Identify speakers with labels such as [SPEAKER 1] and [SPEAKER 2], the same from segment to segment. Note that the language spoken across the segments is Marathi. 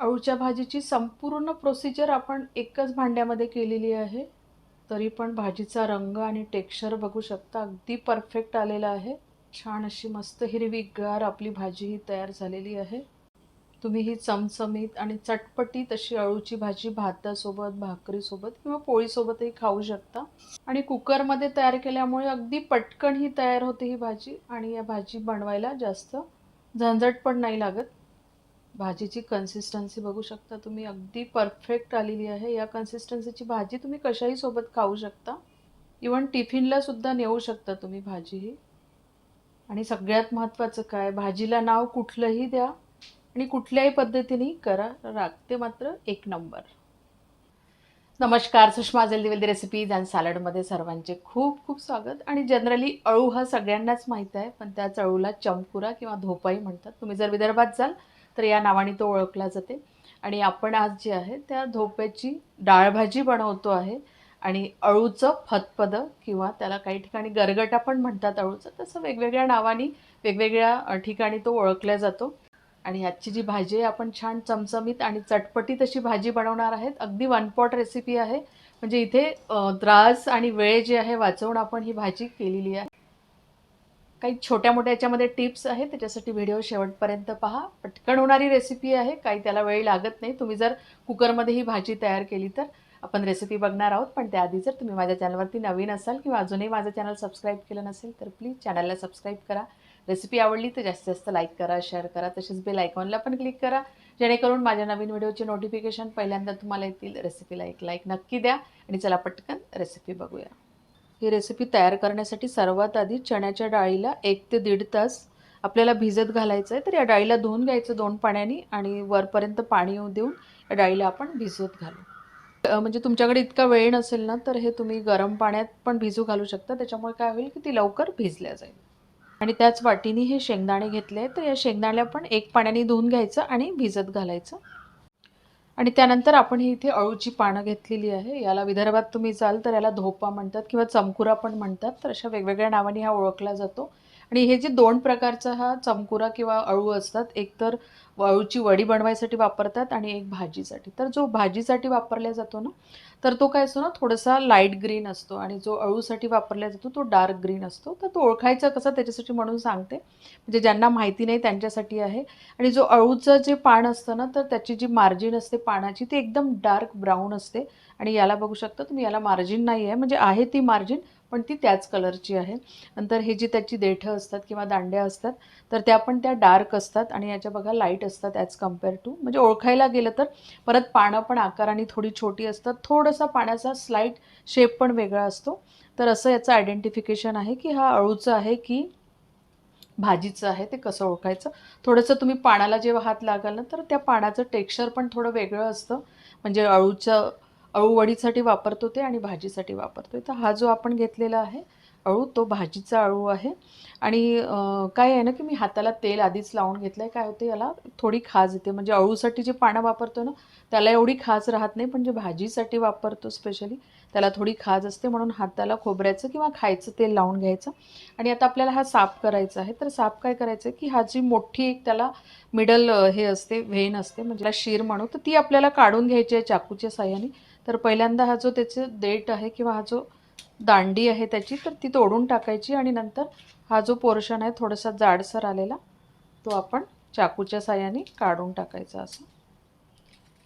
[SPEAKER 1] अळूच्या भाजीची संपूर्ण प्रोसिजर आपण एकच भांड्यामध्ये केलेली आहे. तरी पण भाजीचा रंग आणि टेक्स्चर बघू शकता अगदी परफेक्ट आलेला आहे. छान अशी मस्त हिरवीगार आपली भाजी ही तयार झालेली आहे. तुम्ही ही चमचमीत आणि चटपटीत अशी अळूची भाजी भातासोबत भाकरीसोबत किंवा पोळीसोबतही खाऊ शकता. आणि कुकरमध्ये तयार केल्यामुळे अगदी पटकन ही तयार होते ही भाजी आणि या भाजी बनवायला जास्त झंझट पण नाही लागत. भाजीची कन्सिस्टन्सी बघू शकता तुम्ही. अगदी परफेक्ट आलेली आहे. या कन्सिस्टन्सीची भाजी तुम्ही कशाही सोबत खाऊ शकता. इवन टिफिनला सुद्धा नेऊ शकता तुम्ही भाजी ही आणि सगळ्यात महत्त्वाचं काय? भाजीला नाव कुठलंही द्या आणि कुठल्याही पद्धतीने करा. राखते मात्र एक नंबर नमस्कार सुषमा जल्दीवल्दी रेसिपीज अँड सॅलडमध्ये सर्वांचे खूप खूप स्वागत. आणि जनरली अळू हा सगळ्यांनाच माहीत आहे पण त्या चळूला चमकुरा किंवा धोपाई म्हणतात. तुम्ही जर विदर्भात जाल तर या नावाने तो ओळखला जाते. आणि आपण आज जे आहे त्या धोप्याची डाळभाजी बनवतो आहे. आणि अळूचं फतपदं किंवा त्याला काही ठिकाणी गरगटा पण म्हणतात अळूचं. तसं वेगवेगळ्या नावाने वेगवेगळ्या ठिकाणी तो ओळखला जातो. आणि आजची जी भाजी आहे आपण छान चमचमीत आणि चटपटीत अशी भाजी बनवणार आहेत. अगदी वन पॉट रेसिपी आहे. म्हणजे इथे त्रास आणि वेळ जे आहे वाचवून आपण ही भाजी केलेली आहे. काही छोट्या मोठ्या याच्यामध्ये टिप्स आहेत त्याच्यासाठी व्हिडिओ शेवटपर्यंत पहा. पटकन होणारी रेसिपी आहे काही त्याला वेळ लागत नाही. तुम्ही जर कुकरमध्ये ही भाजी तयार केली तर आपण रेसिपी बघणार आहोत. पण त्याआधी जर तुम्ही माझ्या चॅनलवरती नवीन असाल किंवा अजूनही माझं चॅनल सबस्क्राईब केलं नसेल तर प्लीज चॅनलला सबस्क्राईब करा. रेसिपी आवडली तर जास्तीत जास्त लाईक करा शेअर करा. तसेच बेल आयकॉनला पण क्लिक करा. जेणेकरून माझ्या नवीन व्हिडिओचे नोटिफिकेशन पहिल्यांदा तुम्हाला येतील. रेसिपीला एक लाईक नक्की द्या. आणि चला पटकन रेसिपी बघूया. ही रेसिपी तयार करण्यासाठी सर्वात आधी चण्याच्या डाळीला एक ते दीड तास आपल्याला भिजत घालायचं आहे. तर या डाळीला धुवून घ्यायचं दोन पाण्याने आणि वरपर्यंत पाणी येऊ देऊन या डाळीला आपण भिजत घालू. म्हणजे तुमच्याकडे इतका वेळ नसेल ना तर हे तुम्ही गरम पाण्यात पण भिजू घालू शकता. त्याच्यामुळे काय होईल की ती लवकर भिजल्या जाईल. आणि त्याच वाटीने हे शेंगदाणे घेतले तर या शेंगदाण्या पण एक पाण्याने धुवून घ्यायचं आणि भिजत घालायचं. आणि त्यानंतर आपण ही इथे अळूची पानं घेतलेली आहे. याला विदर्भात तुम्ही जाल तर याला धोपा म्हणतात किंवा चमकुरा पण म्हणतात. तर अशा वेगवेगळ्या नावाने हा ओळखला जातो. आणि हे जे दोन प्रकारचा हा चमकुरा किंवा अळू असतात एक तर अळूची वडी बनवायसाठी वापरतात आणि एक भाजीसाठी. तर जो भाजीसाठी वापरला जातो ना तर तो काय असतो ना थोडासा लाइट ग्रीन असतो आणि जो अळूसाठी वापरला जातो तो डार्क ग्रीन असतो. तर तो ओळखायचा कसा त्याच्यासाठी म्हणून सांगते. म्हणजे ज्यांना माहिती नाही त्यांच्यासाठी आहे. आणि जो अळूचं जे पान असतं ना तर त्याची जी मार्जिन असते पानाची ती एकदम डार्क ब्राऊन असते. आणि याला बघू शकता तुम्ही याला मार्जिन नाही आहे म्हणजे आहे ती मार्जिन पण ती त्याच कलरची आहे. नंतर हे जी त्याची देठं असतात किंवा दांड्या असतात तर त्या पण त्या डार्क असतात आणि याच्या बघा लाइट असतात ॲज कंपेअर टू. म्हणजे ओळखायला गेलं तर परत पानं पण आकाराने थोडी छोटी असतात. थोडासा पाण्याचा स्लाईट शेप पण वेगळा असतो. तर असं याचं आयडेंटिफिकेशन आहे की हा अळूचं आहे की भाजीचं आहे ते कसं ओळखायचं. थोडंसं तुम्ही पाण्याला जेव्हा हात लागाल ना तर त्या पाण्याचं टेक्स्चर पण थोडं वेगळं असतं. म्हणजे अळूचं अळू वडीसाठी वापरतो ते आणि भाजीसाठी वापरतो आहे. तर हा जो आपण घेतलेला आहे अळू तो भाजीचा अळू आहे. आणि काय आहे ना की मी हाताला तेल आधीच लावून घेतलं आहे काय होते याला थोडी खाज येते. म्हणजे अळूसाठी जे पानं वापरतो ना त्याला एवढी खाज राहत नाही. पण जे भाजीसाठी वापरतो स्पेशली त्याला थोडी खाज असते. म्हणून हाताला खोबऱ्याचं किंवा खायचं तेल लावून घ्यायचं. आणि आता आपल्याला हा साफ करायचा आहे. तर साफ काय करायचं आहे की हा जी मोठी एक त्याला मिडल हे असते व्हेन असते. म्हणजे शिर शीर म्हणू. तर ती आपल्याला काढून घ्यायची आहे चाकूच्या साह्याने. तर पहिल्यांदा हा जो त्याचं देठ आहे किंवा हा जो दांडी आहे त्याची तर ती तोडून टाकायची आणि नंतर हा जो पोर्शन आहे थोडासा जाडसर आलेला तो आपण चाकूच्या साह्याने काढून टाकायचा असं.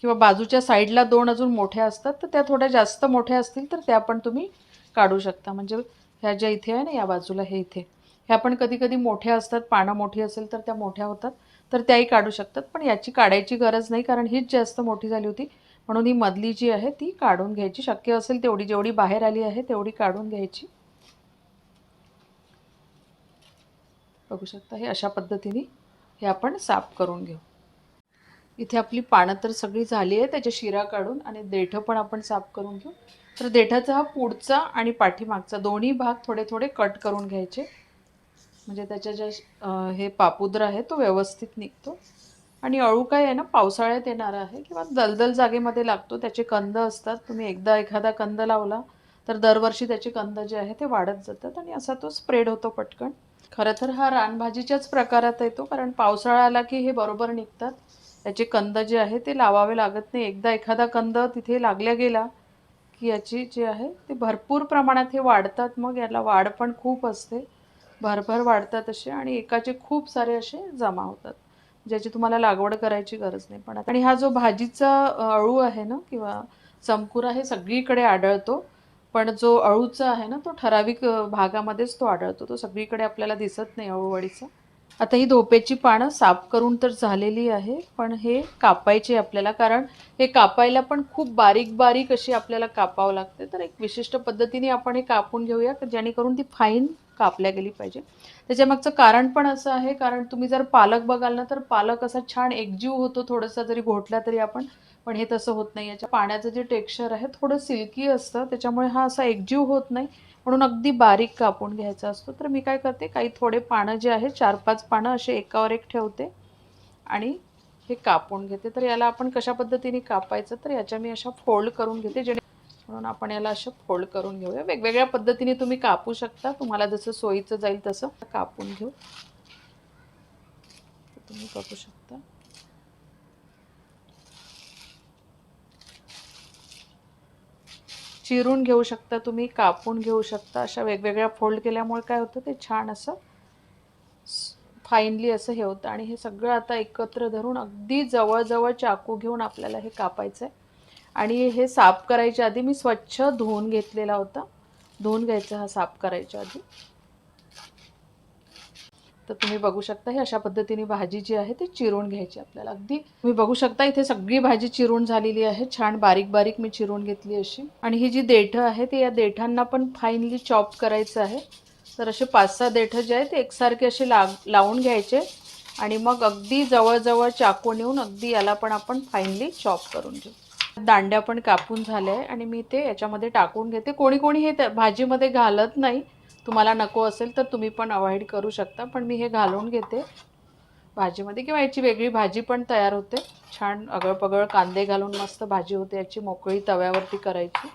[SPEAKER 1] किंवा बाजूच्या साईडला दोन अजून मोठ्या असतात तर त्या थोड्या जास्त मोठ्या असतील तर त्या पण तुम्ही काढू शकता. म्हणजे ह्या ज्या इथे आहे ना या बाजूला हे इथे. ह्या पण कधी कधी मोठ्या असतात पानं मोठी असेल तर त्या मोठ्या होतात तर त्याही काढू शकतात. पण याची काढायची गरज नाही कारण हीच जास्त मोठी झाली होती म्हणून ही मधली जी आहे ती काढून घ्यायची. शक्य असेल तेवढी जेवढी बाहेर आली आहे तेवढी काढून घ्यायची. बघू शकता हे अशा पद्धतीने हे आपण साफ करून घेऊ. इथे आपली पानं तर सगळी झाली आहे त्याच्या शिरा काढून आणि देठं पण आपण साफ करून घेऊ. तर देठाचा हा पुढचा आणि पाठीमागचा दोन्ही भाग थोडे थोडे कट करून घ्यायचे. म्हणजे त्याच्या ज्या हे पापुद्र आहे तो व्यवस्थित निघतो. आणि अळू काय आहे ना पावसाळ्यात येणार आहे किंवा दलदल जागेमध्ये लागतो त्याचे कंद असतात. तुम्ही एकदा एखादा कंद लावला तर दरवर्षी त्याचे कंद जे आहे ते वाढत जातात आणि असा तो स्प्रेड होतो पटकन. खरं तर हा रानभाजीच्याच प्रकारात येतो कारण पावसाळा आला की हे बरोबर निघतात. त्याचे कंद जे आहे ते लावावे लागत नाही. एकदा एखादा कंद तिथे लागल्या गेला की याची जे आहे ते भरपूर प्रमाणात हे वाढतात मग याला वाढ पण खूप असते. भरभर वाढतात असे आणि एकाचे खूप सारे असे जमा होतात. ज्याची तुम्हाला लागवड करायची गरज नाही पण आणि हा जो भाजीचा अळू आहे ना किंवा चमकुरा हे सगळीकडे आढळतो. पण जो अळूचा आहे ना तो ठराविक भागामध्येच तो आढळतो. तो सगळीकडे आपल्याला दिसत नाही अळूवडीचा. आता ही धोपेची पानं साफ करून तर झालेली आहे पण हे कापायचे आपल्याला कारण हे कापायला पण खूप बारीक बारीक अशी आपल्याला कापावं लागते. तर एक विशिष्ट पद्धतीने आपण हे कापून घेऊया जेणेकरून ती फाईन कापल्या गेली पाहिजे. त्याच्यामागचं कारण पण असं आहे कारण तुम्ही जर पालक बघाल ना तर पालक असा छान एकजीव होतो थोडासा जरी घोटला तरी आपण पण हे तसं होत नाही. याच्या पाण्याचं जे टेक्स्चर आहे थोडं सिल्की असतं त्याच्यामुळे हा असा एकजीव होत नाही. म्हणून अगदी बारीक कापून घ्यायचा असतो. तर मी काय करते काही थोडे पानं जे आहे चार पाच पानं असे एकावर एक ठेवते आणि हे कापून घेते. तर याला आपण कशा पद्धतीने कापायचं तर याच्या मी अशा फोल्ड करून घेते. जेणे म्हणून आपण याला अशा फोल्ड करून घेऊया. वेगवेगळ्या पद्धतीने तुम्ही कापू शकता. तुम्हाला जसं सोयीचं जाईल तसं कापून घेऊ. तुम्ही बघू शकता. चिरून घेऊ शकता तुम्ही कापून घेऊ शकता अशा वेगवेगळ्या फोल्ड केल्यामुळे काय होतं ते छान असं फाईनली असं हे होतं. आणि हे सगळं आता एकत्र धरून अगदी जवळजवळ चाकू घेऊन आपल्याला हे कापायचं आहे आणि हे साफ करायच्या आधी मी स्वच्छ धुवून घेतलेला होता. धुवून घ्यायचा हा साफ करायच्या आधी. तर तुम्ही बघू शकता हे अशा पद्धतीने भाजी जी आहे ती चिरून घ्यायची आपल्याला. अगदी तुम्ही बघू शकता इथे सगळी भाजी चिरून झालेली आहे. छान बारीक बारीक मी चिरून घेतली अशी. आणि ही जी देठं आहे ते या देठांना पण फाईनली चॉप करायचं आहे. तर असे पाच सहा देठं जे आहे ते एकसारखे असे लाग लावून घ्यायचे. आणि मग अगदी जवळजवळ चाकू नेऊन अगदी याला पण आपण फाईनली चॉप करून घेऊ. दांड्या पण कापून झाल्या आहे. आणि मी ते याच्यामध्ये टाकून घेते. कोणी कोणी हे त्या भाजीमध्ये घालत नाही. तुम्हाला नको असेल तर तुम्ही पण अवॉइड करू शकता. पण मी हे घालून घेते. भाजीमध्ये किंवा याची वेगळी भाजी पण तयार होते. छान अगळपगळ कांदे घालून मस्त भाजी होते. याची मोकळी तव्यावरती करायची.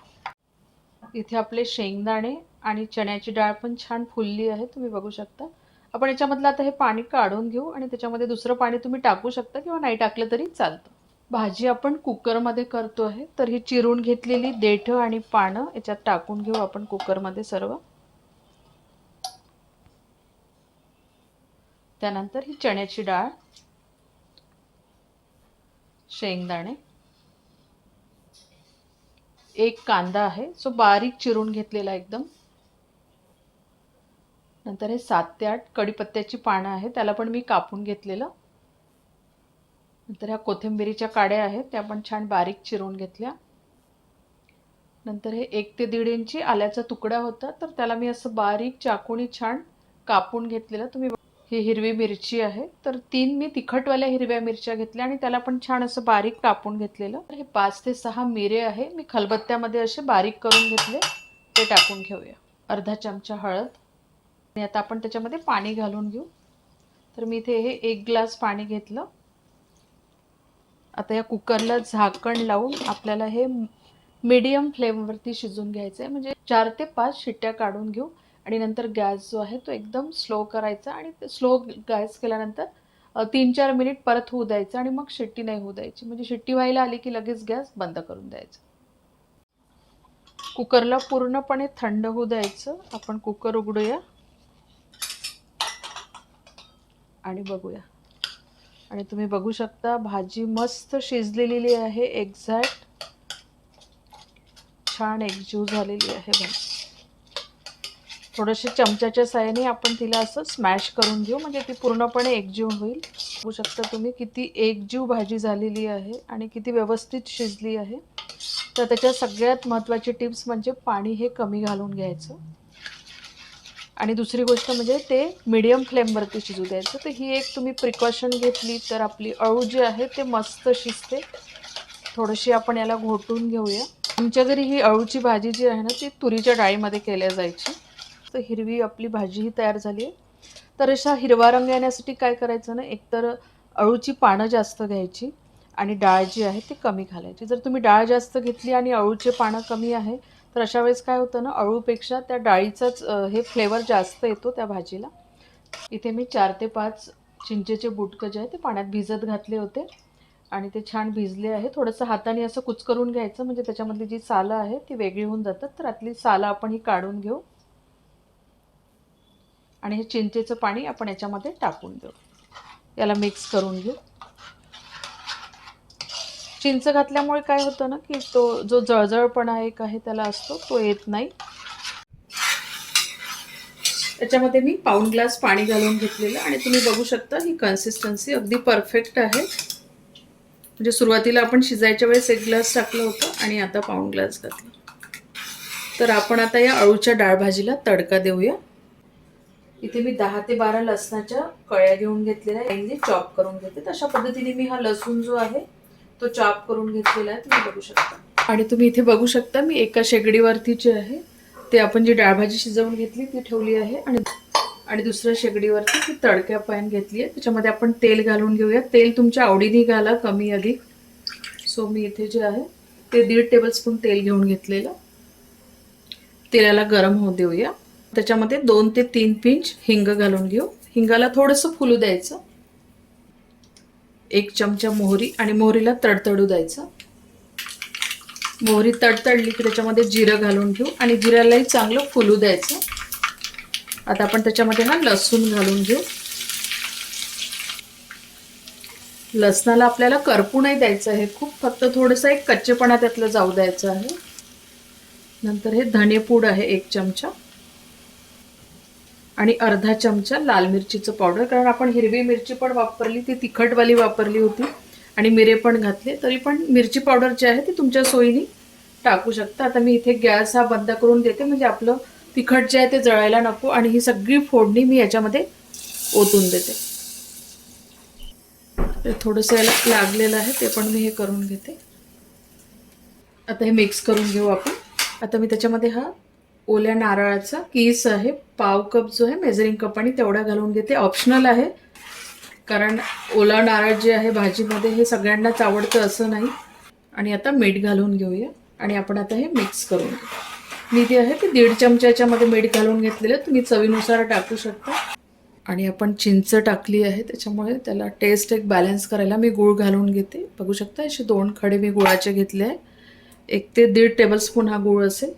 [SPEAKER 1] इथे आपले शेंगदाणे आणि चण्याची डाळ पण छान फुलली आहे. तुम्ही बघू शकता. आपण याच्यामधलं आता हे पाणी काढून घेऊ आणि त्याच्यामध्ये दुसरं पाणी तुम्ही टाकू शकता किंवा नाही टाकलं तरी चालतं. भाजी आपण कुकरमध्ये करतो आहे तर ही चिरून घेतलेली देठं आणि पानं याच्यात टाकून घेऊ आपण कुकरमध्ये सर्व. त्यानंतर ही चण्याची डाळ शेंगदाणे एक कांदा आहे जो बारीक चिरून घेतलेला एकदम. नंतर हे सात ते आठ कढीपत्त्याची पानं आहे त्याला पण मी कापून घेतलेलं. नंतर ह्या कोथिंबिरीच्या काड्या आहेत त्या पण छान बारीक चिरून घेतल्या. नंतर हे एक ते दीड इंची आल्याचा तुकडा होता तर त्याला मी असं बारीक चाकूनी छान कापून घेतलेलं. तुम्ही ही हिरवी मिरची आहे. तर तीन मी तिखटवाल्या हिरव्या मिरच्या घेतल्या आणि त्याला पण छान असं बारीक कापून घेतलेलं. तर हे पाच ते सहा मिरे आहे. मी खलबत्त्यामध्ये असे बारीक करून घेतले. ते टाकून घेऊया. अर्धा चमचा हळद. आणि आता आपण त्याच्यामध्ये पाणी घालून घेऊ. तर मी इथे हे एक ग्लास पाणी घेतलं. आता या कुकरला झाकण लावून आपल्याला हे मीडियम फ्लेमवरती शिजून घ्यायचं आहे म्हणजे चार ते पाच शिट्ट्या काढून घेऊ. आणि नंतर गॅस जो आहे तो एकदम स्लो करायचा आणि स्लो गॅस केल्यानंतर तीन चार मिनिट परत होऊ द्यायचं आणि मग शिट्टी नाही होऊ द्यायची. म्हणजे शिट्टी व्हायला आली की लगेच गॅस बंद करून द्यायचा. कुकरला पूर्णपणे थंड होऊ द्यायचं. आपण कुकर उघडूया. आणि बघूया. आणि तुम्ही बघू शकता भाजी मस्त शिजलेली आहे. एक्झॅक्ट छान एकजीव झालेली आहे भाजी. थोडेसे चमच्याच्या साहाय्याने आपण तिला असं स्मॅश करून घेऊ. म्हणजे ती पूर्णपणे एकजीव होईल. बघू शकता तुम्ही किती एकजीव भाजी झालेली आहे आणि किती व्यवस्थित शिजली आहे. तर त्याच्या सगळ्यात महत्त्वाची टिप्स म्हणजे पाणी हे कमी घालून घ्यायचं. आणि दुसरी गोष्ट म्हणजे ते मिडियम फ्लेमवरती शिजू द्यायचं. तर ही एक तुम्ही प्रिकॉशन घेतली तर आपली अळू जी आहे ते मस्त शिजते. थोडीशी आपण याला घोटून घेऊया. आमच्या घरी ही अळूची भाजी जी आहे ना ती तुरीच्या डाळीमध्ये केल्या जायची. तर हिरवी आपली भाजी ही तयार झाली आहे. तर अशा हिरवा रंग येण्यासाठी काय करायचं ना एकतर अळूची पानं जास्त घ्यायची आणि डाळ जी आहे ती कमी घालायची. जर तुम्ही डाळ जास्त घेतली आणि अळूचे पानं कमी आहे तर अशा वेळेस काय होतं ना अळूपेक्षा त्या डाळीचाच हे फ्लेवर जास्त येतो त्या भाजीला. इथे मी चार ते पाच चिंचेचे बुटकं जे आहे ते पाण्यात भिजत घातले होते आणि ते छान भिजले आहे. थोडंसं हाताने असं कुचकरून घ्यायचं म्हणजे त्याच्यामधली जी सालं आहे ती वेगळी होऊन जातात तर आतली सालं आपण ही काढून घेऊ. आणि हे चिंचेचं पाणी आपण याच्यामध्ये टाकून देऊ. याला मिक्स करून घेऊ. चिंच घातल्यामुळे काय होतं ना की तो जो जळजळपणा एक आहे त्याला असतो तो येत नाही. त्याच्यामध्ये मी पाऊण ग्लास पाणी घालून घेतलेलं आणि तुम्ही बघू शकता ही कन्सिस्टन्सी अगदी परफेक्ट आहे. म्हणजे सुरुवातीला आपण शिजायच्या वेळेस एक ग्लास टाकलं होतं आणि आता पाऊण ग्लास घातलं. तर आपण आता या अळूच्या डाळ भाजीला तडका देऊया. इथे मी दहा ते बारा लसणाच्या कळ्या घेऊन घेतलेल्या आहे चॉप करून घेते. तशा पद्धतीने मी हा लसूण जो आहे तो चॉप करून घेतलेला आहे. तुम्ही बघू शकता. आणि तुम्ही इथे बघू शकता मी एका शेगडीवरती जे आहे. ते आपण जी डाळभाजी शिजवून घेतली ती ठेवली आहे. आणि आणि दुसऱ्या शेगडीवरती ती तडक्या पॅन घेतली आहे. त्याच्यामध्ये आपण तेल घालून घेऊया. तेल तुमच्या आवडीने घाला कमी अधिक. सो मी इथे जे आहे ते दीड टेबलस्पून तेल घेऊन घेतलेलं. तेलाला गरम होऊ देऊया. त्याच्यामध्ये दोन ते तीन पिंच हिंग घालून घेऊ. हिंगाला थोडंसं फुलू द्यायचं. एक चमचा मोहरी आणि मोहरीला तडतडू द्यायचं. मोहरी तडतडली की त्याच्यामध्ये जिरं घालून घेऊ आणि जिऱ्यालाही चांगलं फुलू द्यायचं. आता आपण त्याच्यामध्ये हा लसूण घालून घेऊ. लसणाला आपल्याला करपू नाही द्यायचं आहे. खूप फक्त थोडंसं एक कच्चेपणा त्यातलं जाऊ द्यायचं आहे. नंतर हे धनेपूड आहे एक चमचा. आणि अर्धा चमचा लाल मिरचीचं पावडर कारण आपण हिरवी मिरची पण वापरली ती तिखटवाली वापरली होती. आणि मिरे पण घातले तरी पण मिरची पावडर जी आहे ती तुमच्या सोयीने टाकू शकता. आता मी इथे गॅस हा बंद करून देते म्हणजे आपलं तिखट जे आहे ते जळायला नको आणि ही सगळी फोडणी मी याच्यामध्ये ओतून देते. ते थोडंसं याला लागलेलं आहे ते पण मी हे करून घेते. आता हे मिक्स करून घेऊ आपण. आता मी त्याच्यामध्ये हा ओल्या नारळाचा किस आहे पाव कप जो आहे मेजरिंग कप आणि तेवढा घालून घेते. ऑप्शनल आहे. कारण ओला नारळ जे आहे भाजीमध्ये हे सगळ्यांनाच आवडतं असं नाही. आणि आता मीठ घालून घेऊया. आणि आपण आता हे मिक्स करून घेऊ. मी जे आहे ते दीड चमच्याच्यामध्ये मीठ घालून घेतलेलं तुम्ही चवीनुसार टाकू शकता. आणि आपण चिंच टाकली आहे त्याच्यामुळे त्याला टेस्ट एक बॅलन्स करायला मी गूळ घालून घेते. बघू शकता असे दोन खडे मी गुळाचे घेतले आहे. एक ते दीड टेबलस्पून हा गूळ असेल.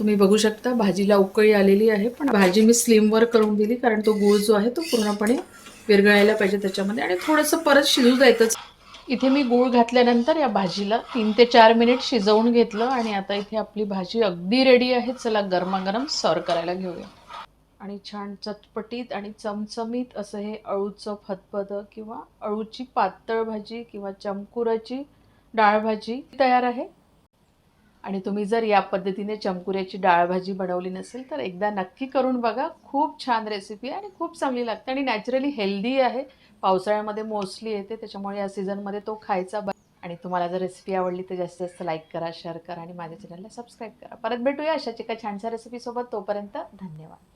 [SPEAKER 1] तुम्ही बघू शकता भाजीला उकळी आलेली आहे पण भाजी मी स्लिमवर करून दिली कारण तो गूळ जो आहे तो पूर्णपणे विरघळायला पाहिजे त्याच्यामध्ये आणि थोडंसं परत शिजू द्यायचंच. इथे मी गूळ घातल्यानंतर या भाजीला तीन ते चार मिनिट शिजवून घेतलं आणि आता इथे आपली भाजी अगदी रेडी आहे. चला गरमागरम सर्व करायला घेऊया. आणि छान चटपटीत आणि चमचमीत असं हे अळूचं फतफदं किंवा अळूची पातळ भाजी किंवा चमकुराची डाळ भाजी तयार आहे. आणि तुम्ही जर या पद्धतीने चमकुऱ्याची डाळ भाजी बनवली नसेल तर एकदा नक्की करून बघा. खूप छान रेसिपी आहे आणि खूप चांगली लागते आणि नॅचरली हेल्दी आहे. पावसाळ्यामध्ये मोस्टली येते त्याच्यामुळे या सीझनमध्ये तो खायचा ब आणि तुम्हाला जर रेसिपी आवडली तर जास्तीत जास्त लाईक करा शेअर करा आणि माझ्या चॅनलला सबस्क्राईब करा. परत भेटूया अशाच एका छानशा रेसिपीसोबत तोपर्यंत धन्यवाद.